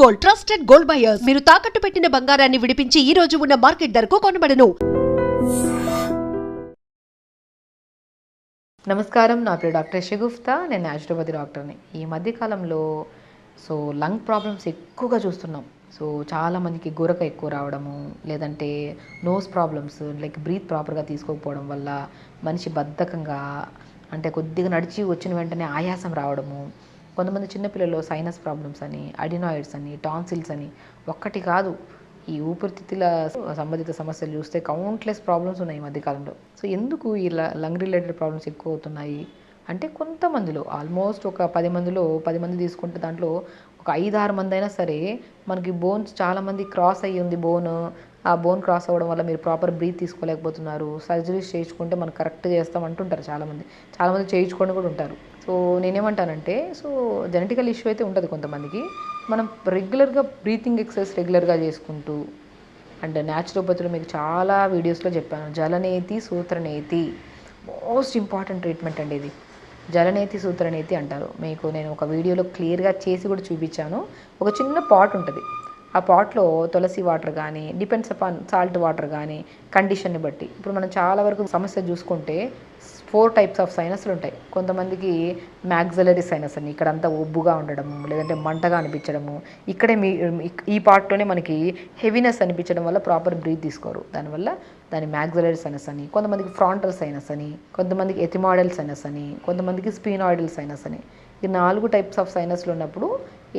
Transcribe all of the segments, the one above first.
Gold trusted gold buyers మీరు తాకట్టు పెట్టిన బంగారాన్ని విడిపించి ఈ రోజు ఉన్న మార్కెట్ ధరకు కొనబడను. నమస్కారం నా పేరు డాక్టర్ షగుఫ్తా నేను న్యాచురోపతి డాక్టర్ని. ఈ మధ్యకాలంలో సో లంగ్ ప్రాబ్లమ్స్ ఎక్కువగా చూస్తున్నాం. సో చాలామందికి గురక ఎక్కువ రావడము లేదంటే నోస్ ప్రాబ్లమ్స్ లైక్ బ్రీత్ ప్రాపర్గా తీసుకోకపోవడం వల్ల మనిషి బద్ధకంగా అంటే కొద్దిగా నడిచి వచ్చిన వెంటనే ఆయాసం రావడము కొంతమంది చిన్నపిల్లల్లో సైనస్ ప్రాబ్లమ్స్ అని అడినాయిడ్స్ అని టాన్సిల్స్ అని ఒక్కటి కాదు. ఈ ఊపిరితిత్తుల సంబంధిత సమస్యలు చూస్తే కౌంట్లెస్ ప్రాబ్లమ్స్ ఉన్నాయి ఈ మధ్యకాలంలో. సో ఎందుకు ఈ లంగ్ రిలేటెడ్ ప్రాబ్లమ్స్ ఎక్కువ అవుతున్నాయి అంటే కొంతమందిలో ఆల్మోస్ట్ ఒక పది మందిలో పది మంది తీసుకుంటే దాంట్లో ఒక ఐదు ఆరు మంది అయినా సరే మనకి బోన్స్ చాలామంది క్రాస్ అయ్యి ఉంది బోన్ ఆ బోన్ క్రాస్ అవ్వడం వల్ల మీరు ప్రాపర్ బ్రీత్ తీసుకోలేకపోతున్నారు. సర్జరీస్ చేయించుకుంటే మనం కరెక్ట్ చేస్తాం అంటుంటారు చాలామంది. చాలామంది చేయించుకొని కూడా ఉంటారు. సో నేనేమంటానంటే సో జెనెటికల్ ఇష్యూ అయితే ఉంటుంది కొంతమందికి. మనం రెగ్యులర్గా బ్రీతింగ్ ఎక్సర్సైజ్ రెగ్యులర్గా చేసుకుంటూ అండ్ న్యాచురోపతిలో మీకు చాలా వీడియోస్లో చెప్పాను జలనేతి సూత్రనేతి. మోస్ట్ ఇంపార్టెంట్ ట్రీట్మెంట్ అండి ఇది. జలనేతి సూత్రనేతి అంటారు. మీకు నేను ఒక వీడియోలో క్లియర్గా చేసి కూడా చూపించాను. ఒక చిన్న పాట్ ఉంటుంది. ఆ పాట్లో తులసి వాటర్ కానీ డిపెండ్స్ అపాన్ సాల్ట్ వాటర్ కానీ కండిషన్ని బట్టి. ఇప్పుడు మనం చాలా వరకు సమస్య చూసుకుంటే ఫోర్ టైప్స్ ఆఫ్ సైనస్లు ఉంటాయి. కొంతమందికి మ్యాగ్జలరీ సైనస్ అని ఇక్కడంతా ఒబ్బుగా ఉండడము లేదంటే మంటగా అనిపించడము. ఇక్కడే మీ ఈ పార్ట్లోనే మనకి హెవీనెస్ అనిపించడం వల్ల ప్రాపర్ బ్రీత్ తీసుకోరు. దానివల్ల దాని మ్యాగ్జలరీ సైనస్ అని కొంతమందికి ఫ్రాంటల్ సైనస్ అని కొంతమందికి ఎథిమాయిడల్ సైనస్ అని కొంతమందికి స్పీనాయిడల్ సైనస్ అని. ఈ నాలుగు టైప్స్ ఆఫ్ సైనస్లు ఉన్నప్పుడు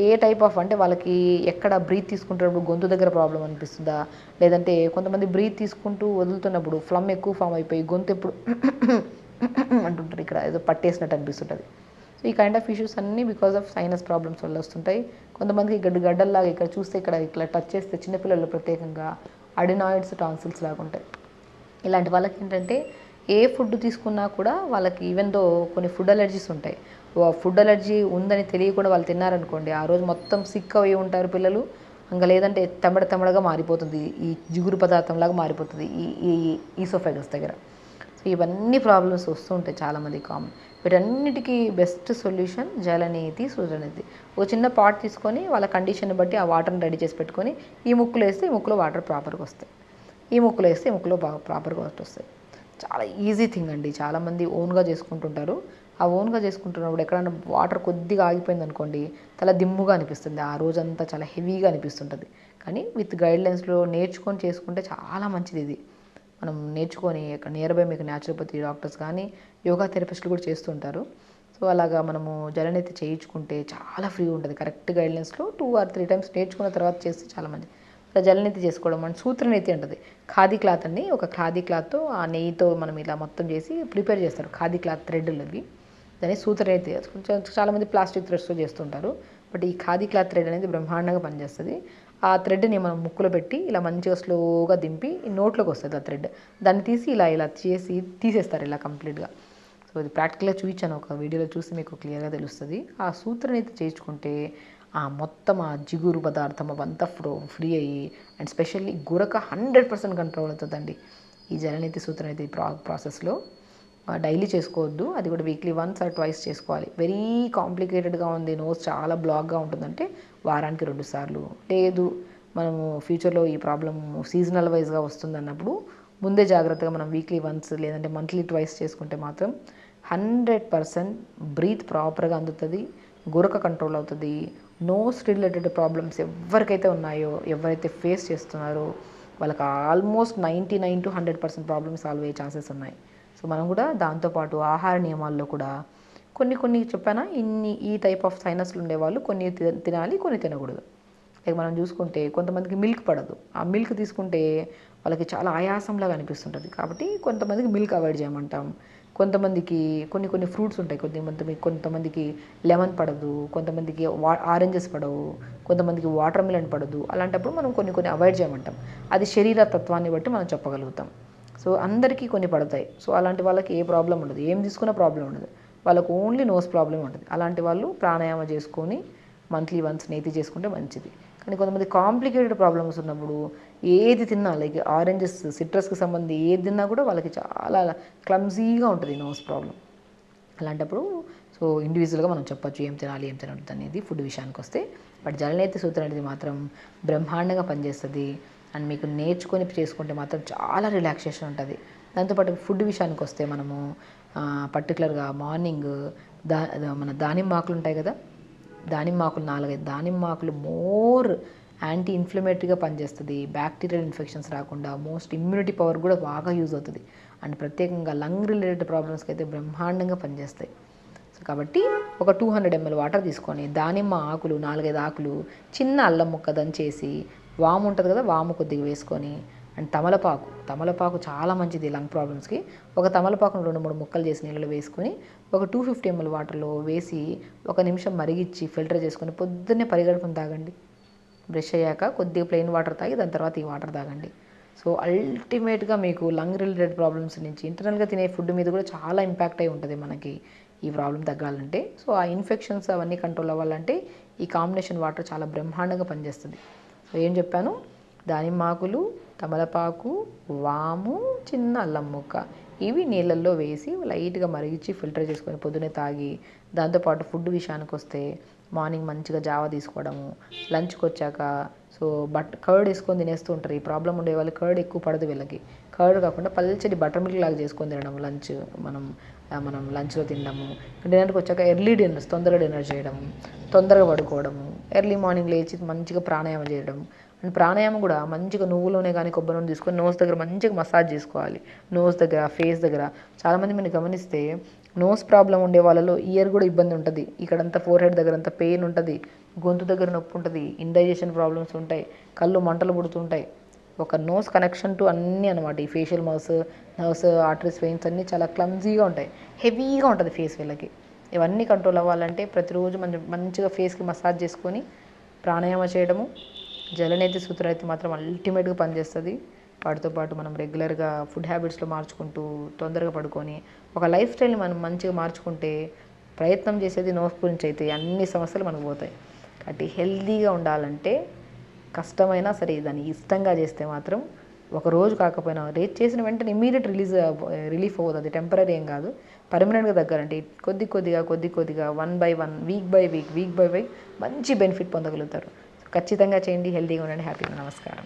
ఏ టైప్ ఆఫ్ అంటే వాళ్ళకి ఎక్కడ బ్రీత్ తీసుకుంటున్నప్పుడు గొంతు దగ్గర ప్రాబ్లం అనిపిస్తుందా? లేదంటే కొంతమంది బ్రీత్ తీసుకుంటూ వదులుతున్నప్పుడు ఫ్లమ్ ఎక్కువ ఫామ్ అయిపోయి గొంతు ఎప్పుడు అంటుంటారు ఇక్కడ. ఏదో పట్టేసినట్టు అనిపిస్తుంటుంది. సో ఈ కైండ్ ఆఫ్ ఇష్యూస్ అన్నీ బికాస్ ఆఫ్ సైనస్ ప్రాబ్లమ్స్ వల్ల వస్తుంటాయి. కొంతమందికి గడ్డ గడ్డల్లాగా ఇక్కడ చూస్తే ఇక్కడ ఇట్లా టచ్ చేస్తే చిన్నపిల్లలు ప్రత్యేకంగా అడినాయిడ్స్ టాన్సిల్స్ లాగా ఉంటాయి. ఇలాంటి వాళ్ళకి ఏంటంటే ఏ ఫుడ్ తీసుకున్నా కూడా వాళ్ళకి ఈవెన్ దో కొన్ని ఫుడ్ అలర్జీస్ ఉంటాయి. ఫుడ్ అలర్జీ ఉందని తెలియకుండా వాళ్ళు తిన్నారనుకోండి ఆ రోజు మొత్తం సిక్ అయి ఉంటారు పిల్లలు. ఇంకా లేదంటే తమిడ తమిడగా మారిపోతుంది. ఈ జిగురు పదార్థంలాగా మారిపోతుంది. ఈ ఈ ఈసోఫెగస్ దగ్గర. సో ఇవన్నీ ప్రాబ్లమ్స్ వస్తూ ఉంటాయి చాలామంది కామన్ వీటన్నిటికీ బెస్ట్ సొల్యూషన్ జలనీతి సూర్యనీతి ఒక చిన్న పాట్ తీసుకొని వాళ్ళ కండిషన్ బట్టి ఆ వాటర్ని రెడీ చేసి పెట్టుకొని ఈ ముక్కులు వేస్తే ఈ ముక్కులో వాటర్ ప్రాపర్గా వస్తాయి. ఈ ముక్కులు వేస్తే ఈ ముక్కులో బాగా ప్రాపర్గా వాటర్ వస్తాయి. చాలా ఈజీ థింగ్ అండి. చాలామంది ఓన్గా చేసుకుంటుంటారు. ఆ ఓన్గా చేసుకుంటున్నప్పుడు ఎక్కడైనా వాటర్ కొద్దిగా ఆగిపోయింది అనుకోండి చాలా దిమ్ముగా అనిపిస్తుంది. ఆ రోజంతా చాలా హెవీగా అనిపిస్తుంటుంది. కానీ విత్ గైడ్లైన్స్లో నేర్చుకొని చేసుకుంటే చాలా మంచిది ఇది. మనం నేర్చుకొని నియర్ బై మీకు న్యాచురోపతి డాక్టర్స్ కానీ యోగా థెరపిస్టులు కూడా చేస్తుంటారు. సో అలాగా మనము జలనెత్తి చేయించుకుంటే చాలా ఫ్రీ ఉంటుంది. కరెక్ట్ గైడ్లైన్స్లో టూ ఆర్ త్రీ టైమ్స్ నేర్చుకున్న తర్వాత చేస్తే చాలా మంది ఇలా చేసుకోవడం మన సూత్రనీతి అంటది ఖాదీ క్లాత్ అండి ఒక ఖాదీ క్లాత్తో ఆ నెయ్యితో మనం ఇలా మొత్తం చేసి ప్రిపేర్ చేస్తారు. ఖాదీ క్లాత్ థ్రెడ్లు అవి దాన్ని సూత్రనీతి కొంచెం చాలామంది ప్లాస్టిక్ థ్రెడ్స్తో చేస్తుంటారు. బట్ ఈ ఖాదీ క్లాత్ థ్రెడ్ అనేది బ్రహ్మాండంగా పనిచేస్తుంది. ఆ థ్రెడ్ని మనం ముక్కులో పెట్టి ఇలా మంచిగా స్లోగా దింపి నోట్లోకి వస్తుంది ఆ థ్రెడ్ దాన్ని తీసి ఇలా ఇలా చేసి తీసేస్తారు ఇలా కంప్లీట్గా సో ఇది ప్రాక్టికల్గా చూపించాను ఒక వీడియోలో చూసి మీకు క్లియర్గా తెలుస్తుంది. ఆ సూత్రనైతే చేయించుకుంటే ఆ మొత్తం ఆ జిగురు పదార్థం అవంతా ఫ్రో ఫ్రీ అయ్యి అండ్ స్పెషల్లీ గురక హండ్రెడ్ పర్సెంట్ కంట్రోల్ అవుతుందండి. ఈ జలనీతి సూత్రనైతే ప్రా ప్రాసెస్లో డైలీ చేసుకోవద్దు. అది కూడా వీక్లీ వన్స్ ఆర్ ట్వైస్ చేసుకోవాలి. వెరీ కాంప్లికేటెడ్గా ఉంది నోస్ చాలా బ్లాక్గా ఉంటుందంటే వారానికి రెండు సార్లు. లేదు మనము ఫ్యూచర్లో ఈ ప్రాబ్లం సీజనల్ వైజ్గా వస్తుంది అన్నప్పుడు ముందే జాగ్రత్తగా మనం వీక్లీ వన్స్ లేదంటే మంత్లీ ట్వైస్ చేసుకుంటే మాత్రం హండ్రెడ్ పర్సెంట్ బ్రీత్ ప్రాపర్గా అందుతుంది గురక కంట్రోల్ అవుతుంది. నోస్ రిలేటెడ్ ప్రాబ్లమ్స్ ఎవరికైతే ఉన్నాయో ఎవరైతే ఫేస్ చేస్తున్నారో వాళ్ళకి almost ninety nine to hundred percent problems solve అయ్యే ఛాన్సెస్ ఉన్నాయి. సో మనం కూడా దాంతోపాటు ఆహార నియమాల్లో కూడా కొన్ని కొన్ని చెప్పానా ఇన్ని ఈ టైప్ ఆఫ్ సైనస్లు ఉండేవాళ్ళు కొన్ని తినాలి కొన్ని తినకూడదు. లైక్ మనం చూసుకుంటే కొంతమందికి మిల్క్ పడదు. ఆ మిల్క్ తీసుకుంటే వాళ్ళకి చాలా ఆయాసంలాగా అనిపిస్తుంటుంది. కాబట్టి కొంతమందికి మిల్క్ అవాయిడ్ చేయమంటాం. కొంతమందికి కొన్ని కొన్ని ఫ్రూట్స్ ఉంటాయి. కొంతమంది కొంతమందికి లెమన్ పడదు. కొంతమందికి వా ఆరెంజెస్ పడవు. కొంతమందికి వాటర్ మిలన్ పడదు. అలాంటప్పుడు మనం కొన్ని కొన్ని అవాయిడ్ చేయమంటాం. అది శరీర తత్వాన్ని బట్టి మనం చెప్పగలుగుతాం. సో అందరికీ కొన్ని పడతాయి. సో అలాంటి వాళ్ళకి ఏ ప్రాబ్లం ఉండదు. ఏం తీసుకున్న ప్రాబ్లం ఉండదు. వాళ్ళకు ఓన్లీ నోస్ ప్రాబ్లం ఉంటుంది. అలాంటి వాళ్ళు ప్రాణాయామ చేసుకొని మంత్లీ వన్స్ నేతి చేసుకుంటే మంచిది. కానీ కొంతమంది కాంప్లికేటెడ్ ప్రాబ్లమ్స్ ఉన్నప్పుడు ఏది తిన్నా లైక్ ఆరెంజెస్ సిట్రస్కి సంబంధించి ఏది తిన్నా కూడా వాళ్ళకి చాలా క్లమ్జీగా ఉంటుంది నోస్ ప్రాబ్లం. అలాంటప్పుడు సో ఇండివిజువల్గా మనం చెప్పొచ్చు ఏం తినాలి ఏం తినద్దు అనేది ఫుడ్ విషయానికి వస్తే. బట్ జలనేతి సూత్రం అనేది మాత్రం బ్రహ్మాండంగా పనిచేస్తుంది. అండ్ మీకు నేర్చుకొని చేసుకుంటే మాత్రం చాలా రిలాక్సేషన్ ఉంటుంది. దాంతోపాటు ఫుడ్ విషయానికి వస్తే మనము పర్టికులర్గా మార్నింగ్ దా మన దానిమ్మ ఆకులు ఉంటాయి కదా? దానిమ్మ ఆకులు నాలుగైదు దానిమ్మ ఆకులు మోర్ యాంటీ ఇన్ఫ్లమేటరీగా పనిచేస్తుంది. బ్యాక్టీరియల్ ఇన్ఫెక్షన్స్ రాకుండా మోస్ట్ ఇమ్యూనిటీ పవర్ కూడా బాగా యూజ్ అవుతుంది. అండ్ ప్రత్యేకంగా లంగ్ రిలేటెడ్ ప్రాబ్లమ్స్కి అయితే బ్రహ్మాండంగా పనిచేస్తాయి. సో కాబట్టి ఒక టూ హండ్రెడ్ ఎంఎల్ వాటర్ తీసుకొని దానిమ్మ ఆకులు నాలుగైదు ఆకులు చిన్న అల్లం ముక్క దంచేసి వాము ఉంటుంది కదా వాము కొద్దిగా వేసుకొని అండ్ తమలపాకు. తమలపాకు చాలా మంచిది లంగ్ ప్రాబ్లమ్స్కి. ఒక తమలపాకును రెండు మూడు ముక్కలు చేసి నీళ్ళలో వేసుకొని ఒక టూ ఫిఫ్టీ ఎంఎల్ వాటర్లో వేసి ఒక నిమిషం మరిగిచ్చి ఫిల్టర్ చేసుకొని పొద్దున్నే పరిగడుపుని తాగండి. బ్రష్ అయ్యాక కొద్దిగా ప్లెయిన్ వాటర్ తాగి దాని తర్వాత ఈ వాటర్ తాగండి. సో అల్టిమేట్గా మీకు లంగ్ రిలేటెడ్ ప్రాబ్లమ్స్ నుంచి ఇంటర్నల్గా తినే ఫుడ్ మీద కూడా చాలా ఇంపాక్ట్ అయి ఉంటుంది మనకి ఈ ప్రాబ్లం తగ్గాలంటే. సో ఆ ఇన్ఫెక్షన్స్ అవన్నీ కంట్రోల్ అవ్వాలంటే ఈ కాంబినేషన్ వాటర్ చాలా బ్రహ్మాండంగా పనిచేస్తుంది. సో ఏం చెప్పాను? దానిమ్మాకులు తమలపాకు వాము చిన్న అల్లం ముక్క. ఇవి నీళ్ళల్లో వేసి లైట్గా మరిగించి ఫిల్టర్ చేసుకొని పొద్దునే తాగి దాంతోపాటు ఫుడ్ విషయానికి వస్తే మార్నింగ్ మంచిగా జావ తీసుకోవడము లంచ్కి వచ్చాక సో బట్ కర్డ్ వేసుకొని తినేస్తూ ఉంటారు. ఈ ప్రాబ్లం ఉండే వాళ్ళు కర్డ్ ఎక్కువ పడదు వీళ్ళకి. కర్డ్ కాకుండా పల్చడి బటర్ మిల్క్ లాగా చేసుకొని తినడం లంచ్ మనం మనం లంచ్లో తినడము. డిన్నర్కి వచ్చాక ఎర్లీ డిన్నర్స్ తొందరగా డిన్నర్ చేయడము తొందరగా పడుకోవడము ఎర్లీ మార్నింగ్ లేచి మంచిగా ప్రాణాయామం చేయడం. అండ్ ప్రాణాయామం కూడా మంచిగా నువ్వులోనే కానీ కొబ్బరి నూనె తీసుకొని నోస్ దగ్గర మంచిగా మసాజ్ చేసుకోవాలి. నోస్ దగ్గర ఫేస్ దగ్గర. చాలామంది మీరు గమనిస్తే నోస్ ప్రాబ్లం ఉండే వాళ్ళలో ఇయర్ కూడా ఇబ్బంది ఉంటుంది. ఇక్కడంతా ఫోర్ హెడ్ దగ్గర అంతా పెయిన్ ఉంటుంది. గొంతు దగ్గర నొప్పి ఉంటుంది. ఇండైజెషన్ ప్రాబ్లమ్స్ ఉంటాయి. కళ్ళు మంటలు పుడుతుంటాయి. ఒక నోస్ కనెక్షన్ టు అన్నీ అనమాట ఈ facial mouth nerves arteries veins అన్నీ చాలా క్లమ్జీగా ఉంటాయి. హెవీగా ఉంటుంది ఫేస్ వీళ్ళకి. ఇవన్నీ కంట్రోల్ అవ్వాలంటే ప్రతిరోజు మంచి మంచిగా ఫేస్కి మసాజ్ చేసుకొని ప్రాణాయామ చేయడము. జలనేతి సూత్రం అయితే మాత్రం అల్టిమేట్గా పనిచేస్తుంది. వాటితో పాటు మనం రెగ్యులర్గా ఫుడ్ హ్యాబిట్స్లో మార్చుకుంటూ తొందరగా పడుకొని ఒక లైఫ్ స్టైల్ని మనం మంచిగా మార్చుకుంటే ప్రయత్నం చేసేది నోస్ గురించి అయితే అన్ని సమస్యలు మనకు పోతాయి. కాబట్టి హెల్తీగా ఉండాలంటే కష్టమైనా సరే దాన్ని ఇష్టంగా చేస్తే మాత్రం ఒక రోజు కాకపోయినా రేట్ చేసిన వెంటనే ఇమీడియట్ రిలీజ్ రిలీఫ్ అవ్వదు. అది టెంపరీ ఏం కాదు. పర్మనెంట్గా తగ్గాలంటే కొద్ది కొద్దిగా కొద్ది కొద్దిగా one by one week by week week by week మంచి బెనిఫిట్ పొందగలుగుతారు. ఖచ్చితంగా చేయండి. హెల్తీగా ఉండండి. హ్యాపీగా నమస్కారం.